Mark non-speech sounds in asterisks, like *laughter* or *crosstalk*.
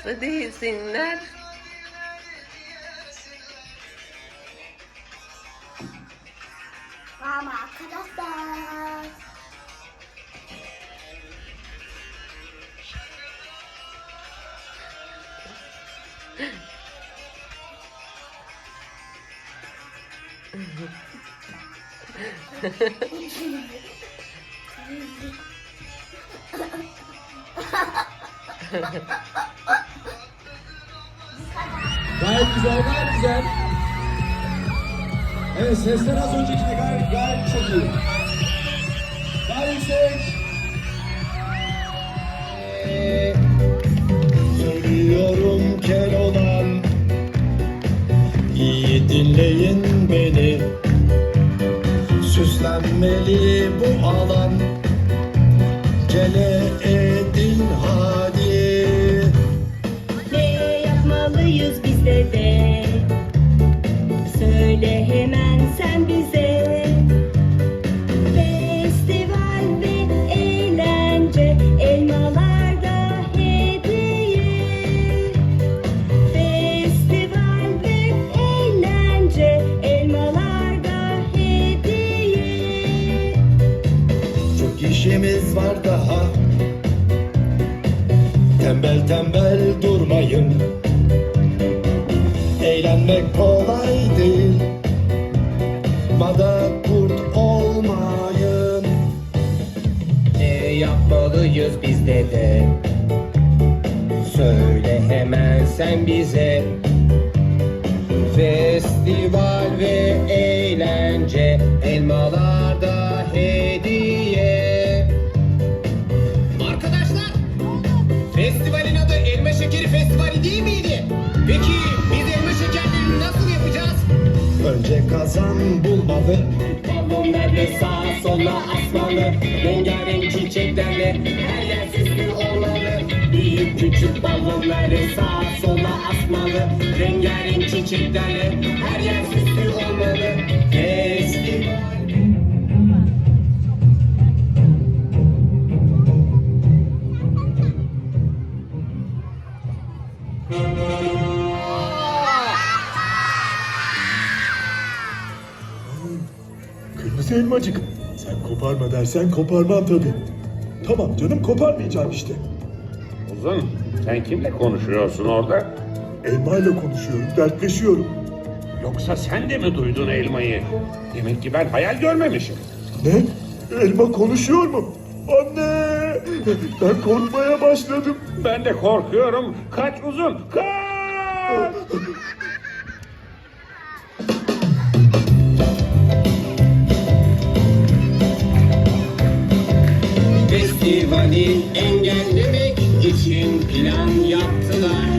şanslı değilsinler. Ama arkadaşlar. *laughs* *laughs* Gayet güzel, gayet güzel. Evet, sesler az öncekine gayet, gayet çok iyi. Daha yüksek. Söylüyorum Keloğlan İyi dinleyin beni Süslenmeli bu alan Cele edin hadi Ne yapmalıyız biz Söyle hemen sen bize. Festival ve eğlence Elmalarda hediye. Festival ve eğlence Elmalarda hediye. Çok işimiz var daha. Tembel tembel durmayın Eğlenmek kolay değil Mada kurt olmayın. Ne yapmalıyız biz de de Söyle hemen sen bize Önce kazan bulmalı Balonları sağa sola asmalı. Rengarenk çiçeklerle her yer süslü olmalı. Büyük küçük balonları sağa sola asmalı. Rengarenk çiçeklerle her yer süslü olmalı Kırmızı elmacık. Sen koparma dersen koparmam tabii. Tamam canım koparmayacağım işte. Uzun, sen kimle konuşuyorsun orada? Elmayla konuşuyorum, dertleşiyorum. Yoksa sen de mi duydun elmayı? Demek ki ben hayal görmemişim. Ne? Elma konuşuyor mu? Anne! Ben korkmaya başladım. Ben de korkuyorum. Kaç uzun, kaç! Engellemek için plan yaptılar